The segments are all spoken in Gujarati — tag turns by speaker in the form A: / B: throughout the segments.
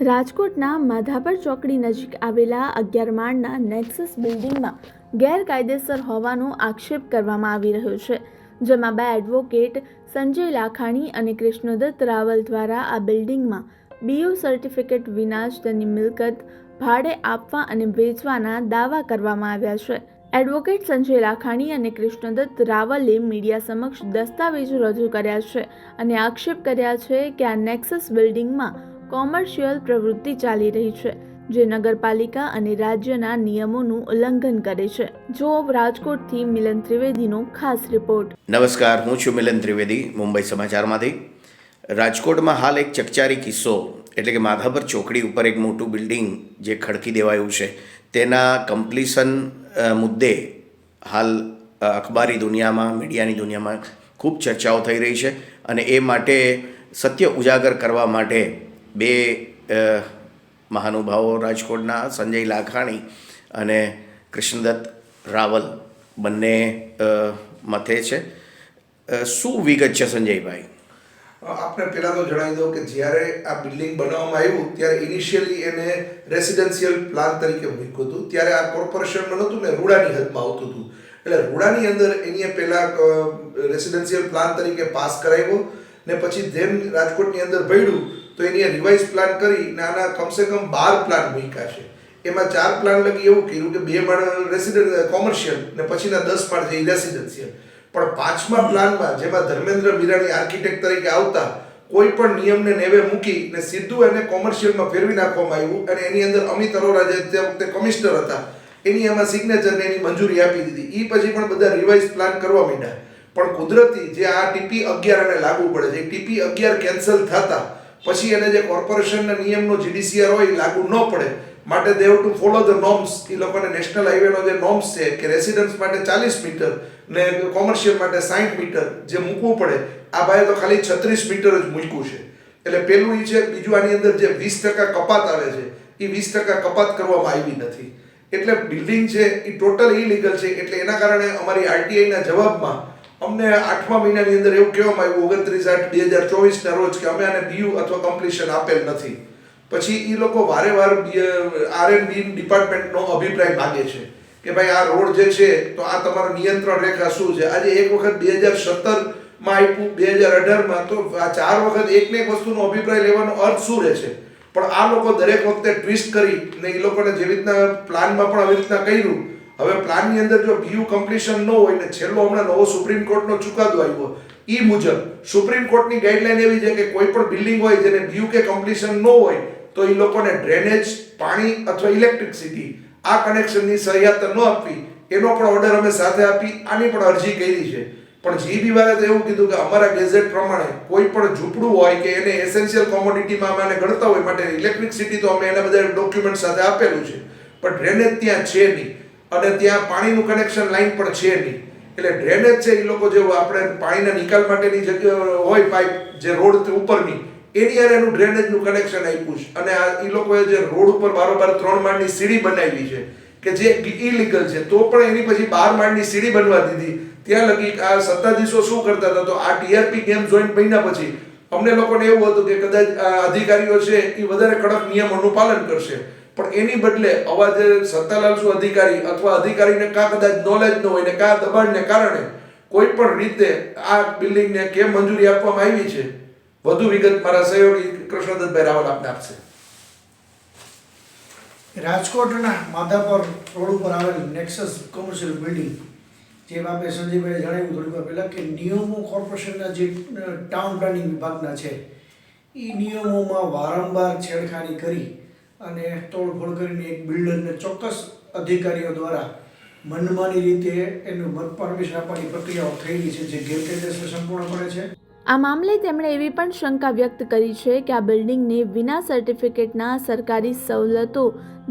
A: રાજકોટના માધાપર ચોકડી નજીક આવેલા અગિયાર માળના નેક્સસ બિલ્ડિંગમાં ગેરકાયદેસર હોવાનો આક્ષેપ કરવામાં આવી રહ્યો છે, જેમાં બે એડવોકેટ, સંજય લાખાણી અને કૃષ્ણદત્ત રાવલ દ્વારા આ બિલ્ડિંગમાં બીયુ સર્ટિફિકેટ વિના જ તેની મિલકત, ભાડે આપવા અને વેચવાના દાવા કરવામાં આવ્યા છે. એડવોકેટ સંજય લાખાણી અને કૃષ્ણદત્ત રાવલે મીડિયા સમક્ષ દસ્તાવેજો રજૂ કર્યા છે અને આક્ષેપ કર્યા છે કે આ નેક્સસ બિલ્ડિંગમાં કોમર્શિયલ પ્રવૃત્તિ ચાલી રહી છે, જે નગરપાલિકા અને રાજ્યના નિયમોનું ઉલ્લંઘન કરે છે. જો રાજકોટથી મિલન ત્રિવેદીનો ખાસ રિપોર્ટ.
B: નમસ્કાર, હું છું મિલન ત્રિવેદી, મુંબઈ સમાચારમાંથી. રાજકોટમાં હાલ એક ચકચારી કિસ્સો, એટલે કે માધાપર ચોકડી ઉપર એક મોટું બિલ્ડિંગ જે ખડકી દેવાયું છે, તેના કમ્પ્લીશન મુદ્દે હાલ અખબારી દુનિયામાં, મીડિયાની દુનિયામાં ખૂબ ચર્ચાઓ થઈ રહી છે અને એ માટે સત્ય ઉજાગર કરવા માટે બે મહાનુભાવો રાજકોટના સંજય લાખાણી અને કૃષ્ણદત્ત રાવલ બંને મથે છે. શું વિગત છે સંજયભાઈ?
C: આપણે પહેલાં તો જણાવી દઉં કે જ્યારે આ બિલ્ડિંગ બનાવવામાં આવ્યું, ત્યારે ઇનિશિયલી એને રેસિડેન્શિયલ પ્લાન તરીકે મૂક્યું હતું. ત્યારે આ કોર્પોરેશનમાં નહોતું ને, રૂડાની હદમાં આવતું હતું. એટલે રૂડાની અંદર એની પહેલાં રેસિડેન્શિયલ પ્લાન તરીકે પાસ કરાવ્યો ને પછી જેમ રાજકોટની અંદર ભર્યું તો એની રિવાઇઝ પ્લાન કરી આના કમસે કમ બાર પ્લાન મૂક્યા છે. એમાં ચાર પ્લાન લગી એવું કર્યું કે બે માળ રેસિડેન્ટ કોમર્શિયલ ને પછીના દસ માળ છે રેસિડેન્શિયલ પણ પાંચમા પ્લાનમાં જેમાં ધર્મેન્દ્ર મીરાણી આર્કિટેક્ટ તરીકે આવતા, કોઈ પણ નિયમને નેવે મૂકી ને સીધું એને કોમર્શિયલમાં ફેરવી નાખવામાં આવ્યું અને એની અંદર અમિત અરોરા જે તે વખતે કમિશનર હતા, એની એમાં સિગ્નેચરને એની મંજૂરી આપી દીધી. એ પછી પણ બધા રિવાઇઝ પ્લાન કરવા માંડ્યા. પણ કુદરતી જે આ ટીપી અગિયાર અને લાગુ પડે છે ટીપી અગિયાર કેન્સલ થતા પછી એને જે કોર્પોરેશનના નિયમનો જીડીસીઆર હોય લાગુ ન પડે. માટે દેવ ટુ ફોલો ધ નોર્મ્સ એ લોકોને નેશનલ હાઈવેનો જે નોર્મ્સ છે કે રેસિડન્સ માટે ચાલીસ મીટર ને કોમર્શિયલ માટે સાઠ મીટર જે મૂકવું પડે, આ ભાઈ તો ખાલી છત્રીસ મીટર જ મૂક્યું છે. એટલે પેલું એ છે, બીજું આની અંદર જે વીસ ટકા કપાત આવે છે એ વીસ ટકા કપાત કરવામાં આવી નથી. એટલે બિલ્ડિંગ છે એ ટોટલ ઇલીગલ છે, એટલે એના કારણે અમારી આરટીઆઈના જવાબમાં અમને આઠમા મહિનાની અંદર એવું કહેવામાં આવ્યું, ઓગણત્રીસ આઠ બે હજાર ચોવીસના રોજ કે અમે આને બીયુ અથવા કમ્પ્લીશન આપેલ નથી. પછી એ લોકો વારે વાર આર એન્ડ બી ડિપાર્ટમેન્ટનો અભિપ્રાય માગે છે કે ભાઈ આ રોડ જે છે, તો આ તમારો નિયંત્રણ રેખા શું છે? આજે એક વખત બે હજાર સત્તરમાં આપ્યું, બે હજાર અઢારમાં, તો આ ચાર વખત એકને એક વસ્તુનો અભિપ્રાય લેવાનો અર્થ શું રહે છે? પણ આ લોકો દરેક વખતે ટ્વિસ્ટ કરી ને એ લોકોને જેવી રીતના પ્લાનમાં પણ આવી રીતના કર્યું હવે પ્લાનની અંદર જો બીયુ કમ્પ્લીશન ન હોય ને છેલ્લો હમણાં નવો સુપ્રીમ કોર્ટનો ચુકાદો આવ્યો એ મુજબ સુપ્રીમ કોર્ટની ગાઈડલાઈન એવી છે કે કોઈ પણ બિલ્ડિંગ હોય જેને બીયુ કે કમ્પ્લીશન ન હોય, તો એ લોકોને ડ્રેનેજ પાણી અથવા ઇલેક્ટ્રિસિટી આ કનેક્શનની સહયાત ન આપવી. એનો પણ ઓર્ડર અમે સાથે આપી, આની પણ અરજી કરી છે. પણ જીબી વાળા તો એવું કીધું કે અમારા ગેઝેટ પ્રમાણે કોઈ પણ ઝૂંપડું હોય કે એને એસેન્શિયલ કોમોડિટીમાં અમે ગણતા હોય માટે ઇલેક્ટ્રિસિટી તો અમે એના બધા ડોક્યુમેન્ટ સાથે આપેલું છે. પણ ડ્રેનેજ ત્યાં છે નહીં. અને ત્યાં પાણીનું કનેક્શન લાઈન પણ છે નહીં. એટલે ડ્રેનેજ છે એ લોકો જે આપણે પાણીના નિકાલ માટેની જગ્યા હોય પાઇપ જે રોડ ઉપરની, એની યાર એનું ડ્રેનેજનું કનેક્શન આપ્યું છે. અને આ એ લોકોએ જે રોડ ઉપર બારોબાર ત્રણ માળની સીડી બનાવી છે, કે જે ઇલીગલ છે, તો પણ એની પછી બાર માળની સીડી બનવા દીધી. ત્યાં લગી આ સત્તાધીશો શું કરતા હતા? તો આ ટીઆરપી ગેમ જોઈન બન્યા પછી અમને લોકોને એવું હતું કે કદાચ અધિકારીઓ છે એ વધારે કડક નિયમોનું પાલન કરશે. પણ એની બદલે આવા જે સત્તાલાલસુ અધિકારી અથવા અધિકારીને કાં કદાચ નોલેજ ન હોય ને કાં દબાણને કારણે કોઈ પણ રીતે આ બિલ્ડિંગને કેમ મંજૂરી આપવામાં આવી છે? વધુ વિગત મારા સહયોગી કૃષ્ણદત્તભાઈ રાવલ આપને આપશે.
D: રાજકોટના માધાપર રોડ ઉપર આવેલ નેક્સસ કોમર્શિયલ બિલ્ડિંગ જે બાબતે સંજયભાઈએ જણાવ્યું થોડીક વાર પહેલાં કે નિયમો કોર્પોરેશનના જે ટાઉન પ્લાનિંગ વિભાગના છે એ નિયમોમાં વારંવાર છેડખાની કરી અને તોડફોડ કરીને એક બિલ્ડરને ચોક્કસ અધિકારીઓ દ્વારા મનમાની રીતે એનું પરમિશન આપવાની પ્રક્રિયાઓ થયેલી છે જે ગેરકાયદેસર સંપૂર્ણપણે છે.
A: આ મામલે તેમણે એવી પણ શંકા વ્યક્ત કરી છે કે આ બિલ્ડિંગને વિના સર્ટિફિકેટના સરકારી સવલતો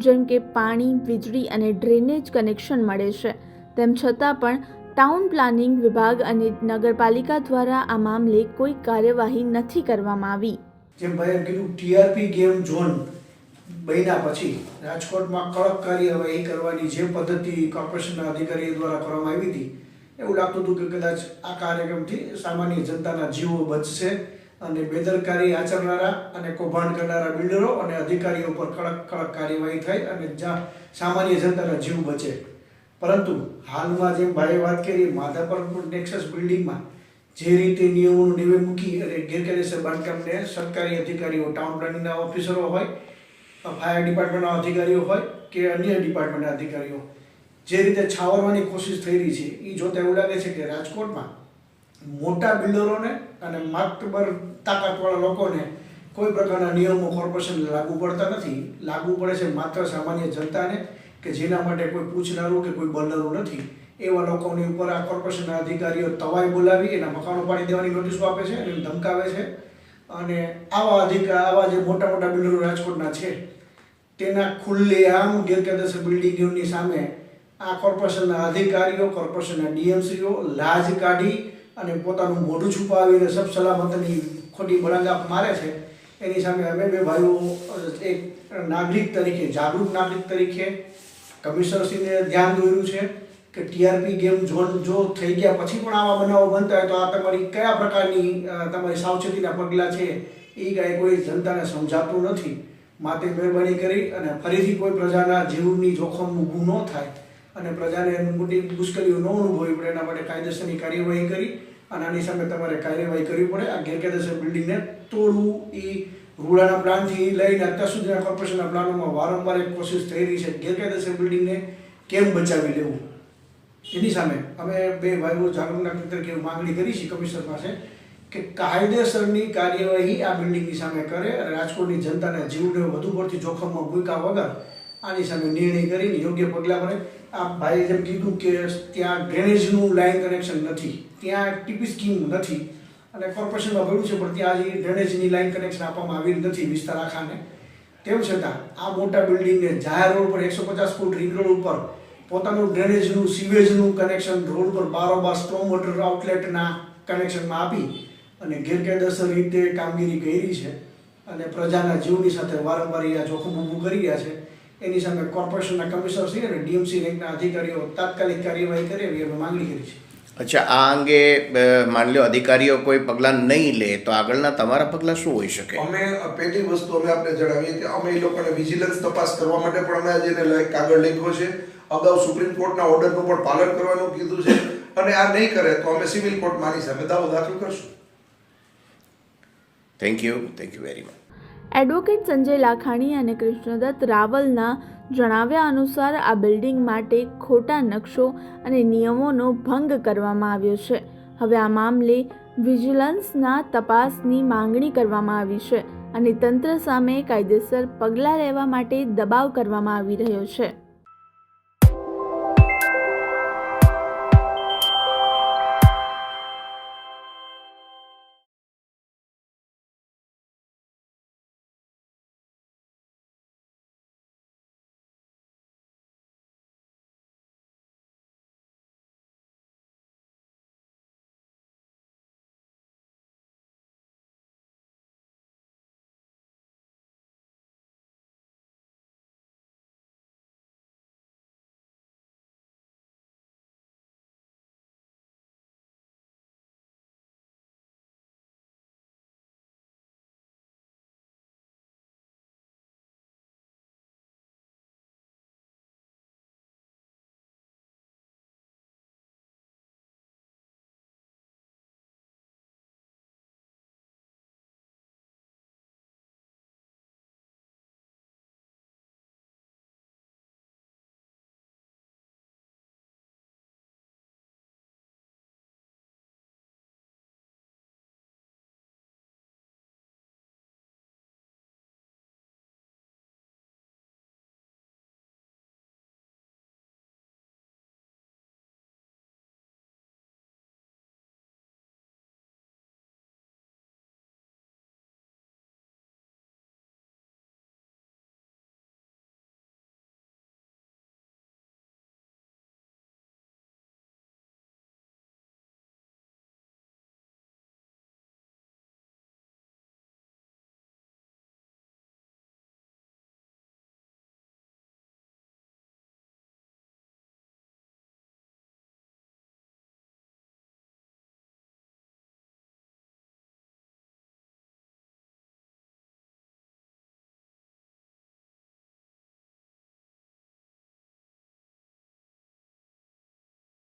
A: જેમ કે પાણી વીજળી અને ડ્રેનેજ કનેક્શન મળે છે. તેમ છતાં પણ ટાઉન પ્લાનિંગ વિભાગ અને નગરપાલિકા દ્વારા આ મામલે કોઈ કાર્યવાહી નથી કરવામાં આવી.
D: જેમ ભાઈએ કીધું ટીઆરપી ગેમ ઝોન બન્યા પછી રાજકોટમાં કડક કાર્યવાહી કરવાની જે પદ્ધતિ કોર્પોરેશનના અધિકારીઓ દ્વારા કરવામાં આવી હતી, એવું લાગતું હતું કે કદાચ આ કાર્યક્રમથી સામાન્ય જનતાના જીવો બચશે અને બેદરકારી આચરનારા અને કૌભાંડ કરનારા બિલ્ડરો અને અધિકારીઓ પર કડક કડક કાર્યવાહી થાય અને જ્યાં સામાન્ય જનતાના જીવ બચે. પરંતુ હાલમાં જેમ ભાઈએ વાત કરી, માધાપર નેક્સસ બિલ્ડિંગમાં જે રીતે નિયમોનું નેવે મૂકી અને ગેરકાયદેસર બાંધકામને સરકારી અધિકારીઓ, ટાઉન પ્લાનિંગના ઓફિસરો હોય ફાયર ડિપાર્ટમેન્ટના અધિકારીઓ હોય કે અન્ય ડિપાર્ટમેન્ટના અધિકારીઓ, જે રીતે છાવરવાની કોશિશ થઈ રહી છે એ જોતા એવું લાગે છે કે રાજકોટમાં મોટા બિલ્ડરોને અને માતબર તાકાતવાળા લોકોને કોઈ પ્રકારના નિયમો કોર્પોરેશન લાગુ પડતા નથી. લાગુ પડે છે માત્ર સામાન્ય જનતાને કે જેના માટે કોઈ પૂછનારું કે કોઈ બોલનારું નથી. એવા લોકોની ઉપર આ કોર્પોરેશનના અધિકારીઓ તવાઈ બોલાવી, એના મકાનો પાડી દેવાની નોટિસો આપે છે અને ધમકાવે છે. અને આવા અધિકાર આવા જે મોટા મોટા બિલ્ડરો રાજકોટના છે, તેના ખુલ્લેઆમ ગેરકાયદેસર બિલ્ડિંગોની સામે આ કોર્પોરેશનના અધિકારીઓ, કોર્પોરેશનના ડીએમસીઓ લાજ કાઢી અને પોતાનું મોઢું છુપાવીને સબ સલામતની ખોટી બળંગાપ મારે છે, એની સામે અમે બે ભાઈઓ, એક નાગરિક તરીકે, જાગૃત નાગરિક તરીકે કમિશનરશ્રીને ધ્યાન દોર્યું છે. કે ટીઆરપી ગેમ ઝોન જો થઈ ગયા પછી પણ આવા બનાવો બનતા હોય તો આ તમારી કયા પ્રકારની તમારી સાવચેતીના પગલાં છે એ કાંઈ કોઈ જનતાને સમજાતું નથી. માટે મહેરબાની કરી અને ફરીથી કોઈ પ્રજાના જીવની જોખમ ઊભું ન થાય અને પ્રજાને મોટી મુશ્કેલીઓ ન અનુભવવી પડે, એના માટે કાયદેસરની કાર્યવાહી કરી અને આની સામે તમારે કાર્યવાહી કરવી પડે. આ ગેરકાયદેસર બિલ્ડિંગને તોડવું એ રૂડાના પ્લાનથી લઈને અત્યાર સુધીના કોર્પોરેશનના પ્લાનોમાં વારંવાર એક કોશિશ થઈ રહી છે. ગેરકાયદેસર બિલ્ડિંગને કેમ બચાવી લેવું? એની સામે અમે બે ભાઈઓ જાગૃતના તરીકે માગણી માંગણી કરી છે કમિશનર પાસે કે કાયદેસરની કાર્યવાહી આ બિલ્ડિંગની સામે કરે અને રાજકોટની જનતાના જીવને વધુ પડતી જોખમમાં મૂક્યા વગર આની સામે નિર્ણય કરીને યોગ્ય પગલાં ભરે. આ ભાઈએ જેમ કીધું કે ત્યાં ડ્રેનેજનું લાઇન કનેક્શન નથી, ત્યાં ટીપી સ્કીમ નથી અને કોર્પોરેશનમાં ભર્યું છે, પણ ત્યાં હજી ડ્રેનેજની લાઇન કનેક્શન આપવામાં આવી નથી વિસ્તાર આખાને. તેમ છતાં આ મોટા બિલ્ડિંગને જાહેર રોડ પર એકસો પચાસ ફૂટ રિંગ રોડ ઉપર પોતાનું ડ્રેનેજનું સીવેજનું કનેક્શન રોડ પર બારોબાર સ્ટ્રોમ વોટર આઉટલેટના કનેક્શનમાં આપી અને ગેરકાયદેસર રીતે કામગીરી કરી છે અને પ્રજાના જીવની સાથે વારંવાર એ આ જોખમ ઊભું કરી રહ્યા છે. એની સામે કોર્પોરેશનના કમિશનર શ્રી અને ડીએમસી રેન્કના અધિકારીઓ તાત્કાલિક કાર્યવાહી કરે એવી અમે માંગણી કરી છે.
B: અચ્છા આ અંગે માની લો અધિકારીઓ કોઈ પગલાં નહીં લે તો આગળના તમારા પગલાં શું હોઈ શકે?
C: અમે પહેલી વસ્તુ અમે આપને જણાવીએ કે અમે એ લોકોને વિજિલન્સ તપાસ કરવા માટે પણ અમે આજે કાગળ લખ્યો છે. અગાઉ સુપ્રીમ કોર્ટના ઓર્ડરનું પણ પાલન કરવાનું કીધું છે અને આ નહીં કરે તો અમે સિવિલ કોર્ટ આની સામે દાવો દાખલ કરશું.
B: Thank you thank you very much
A: advocate Sanjay Lakhani અને કૃષ્ણદત્ત રાવલના જણાવ્યા અનુસાર આ બિલ્ડિંગ માટે ખોટા નકશો અને નિયમોનો ભંગ કરવામાં આવ્યો છે. હવે આ મામલે વિજિલન્સના તપાસની માંગણી કરવામાં આવી છે અને તંત્ર સામે કાયદેસર પગલાં લેવા માટે દબાવ કરવામાં આવી રહ્યો છે.